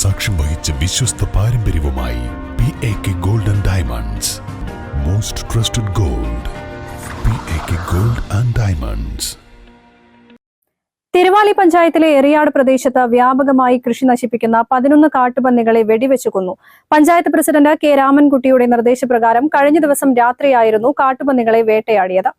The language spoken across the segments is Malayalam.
സാക്ഷ്യം വഹിച്ച വിശ്വസ്ത പാരമ്പര്യവുമായി P A K gold and diamonds most trusted gold P A K gold and diamonds Thiruvali പഞ്ചായത്തിലെ എറിയാട് പ്രദേശത്ത് വ്യാപകമായി കൃഷി നശിപ്പിക്കുന്ന പതിനൊന്ന് കാട്ടുപന്നികളെ വെടിവെച്ചു കൊന്നു പഞ്ചായത്ത് പ്രസിഡന്റ് കെ രാമൻകുട്ടിയുടെ നിർദ്ദേശപ്രകാരം കഴിഞ്ഞ ദിവസം രാത്രിയായിരുന്നു കാട്ടുപന്നികളെ വേട്ടയാടിയത്.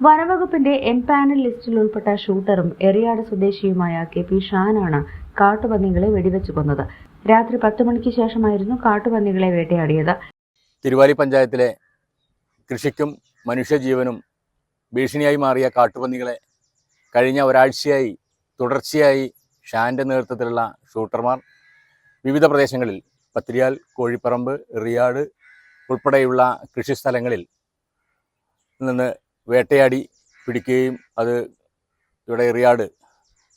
വനവകുപ്പിന്റെ എം പാനൽ ലിസ്റ്റിൽ ഉൾപ്പെട്ട ഷൂട്ടറും എറിയാട് സ്വദേശിയുമായ കെ പി ഷാനാണ് കാട്ടുപന്നികളെ വെടിവെച്ചു കൊന്നത്. രാത്രി പത്ത് മണിക്ക് ശേഷമായിരുന്നു കാട്ടുപന്നികളെ വേട്ടയാടിയത്. തിരുവാലി പഞ്ചായത്തിലെ കൃഷിക്കും മനുഷ്യജീവനും ഭീഷണിയായി മാറിയ കാട്ടുപന്നികളെ കഴിഞ്ഞ ഒരാഴ്ചയായി തുടർച്ചയായി ഷാന്റെ നേതൃത്വത്തിലുള്ള ഷൂട്ടർമാർ വിവിധ പ്രദേശങ്ങളിൽ പത്രിയാൽ കോഴിപ്പറമ്പ് റിയാട് ഉൾപ്പെടെയുള്ള കൃഷിസ്ഥലങ്ങളിൽ നിന്ന് വേട്ടയാടി പിടിക്കുകയും അത് ഇവിടെ എറിയാട്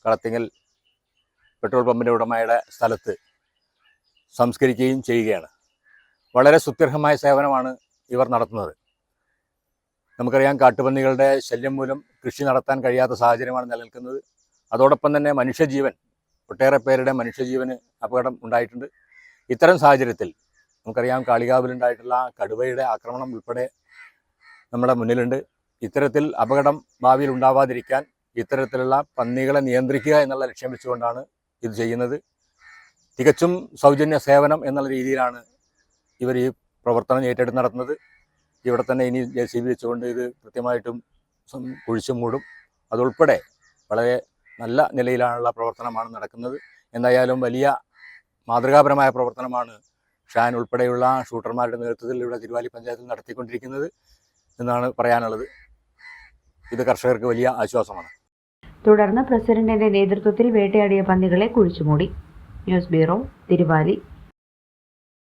കളത്തിങ്ങൽ പെട്രോൾ പമ്പിന്റെ ഉടമയുടെ സ്ഥലത്ത് സംസ്കരിക്കുകയും ചെയ്യുകയാണ്. വളരെ സുത്യർഹമായ സേവനമാണ് ഇവർ നടത്തുന്നത്. നമുക്കറിയാം കാട്ടുപന്നികളുടെ ശല്യം മൂലം കൃഷി നടത്താൻ കഴിയാത്ത സാഹചര്യമാണ് നിലനിൽക്കുന്നത്. അതോടൊപ്പം തന്നെ മനുഷ്യജീവൻ ഒട്ടേറെ പേരുടെ മനുഷ്യജീവന് അപകടം ഉണ്ടായിട്ടുണ്ട്. ഇത്തരം സാഹചര്യത്തിൽ നമുക്കറിയാം കാളികാവിലുണ്ടായിട്ടുള്ള കടുവയുടെ ആക്രമണം ഉൾപ്പെടെ നമ്മുടെ മുന്നിലുണ്ട്. ഇത്തരത്തിൽ അപകടം ഭാവിയിൽ ഉണ്ടാവാതിരിക്കാൻ ഇത്തരത്തിലുള്ള പന്നികളെ നിയന്ത്രിക്കുക എന്നുള്ള ലക്ഷ്യം വെച്ചുകൊണ്ടാണ് ഇത് ചെയ്യുന്നത്. തികച്ചും സൗജന്യ സേവനം എന്നുള്ള രീതിയിലാണ് ഇവർ ഈ പ്രവർത്തനം ഏറ്റെടുത്ത് നടത്തുന്നത്. ഇവിടെ തന്നെ ഇനി ജെ സി ബി വെച്ചുകൊണ്ട് ഇത് കൃത്യമായിട്ടും കുഴിച്ചു മൂടും. അതുൾപ്പെടെ വളരെ നല്ല നിലയിലാണുള്ള പ്രവർത്തനമാണ് നടക്കുന്നത്. എന്തായാലും വലിയ മാതൃകാപരമായ പ്രവർത്തനമാണ് ഷാൻ ഉൾപ്പെടെയുള്ള ഷൂട്ടർമാരുടെ നേതൃത്വത്തിൽ ഇവിടെ തിരുവാലി പഞ്ചായത്തിൽ നടത്തിക്കൊണ്ടിരിക്കുന്നത് എന്നാണ് പറയാനുള്ളത്. ഇത് കർഷകർക്ക് വലിയ ആശ്വാസമാണ്. തുടർന്ന് പ്രസിഡന്റിന്റെ നേതൃത്വത്തിൽ വേട്ടയാടിയ പന്നികളെ കുഴിച്ചുമൂടി. News bureau Thiruvali.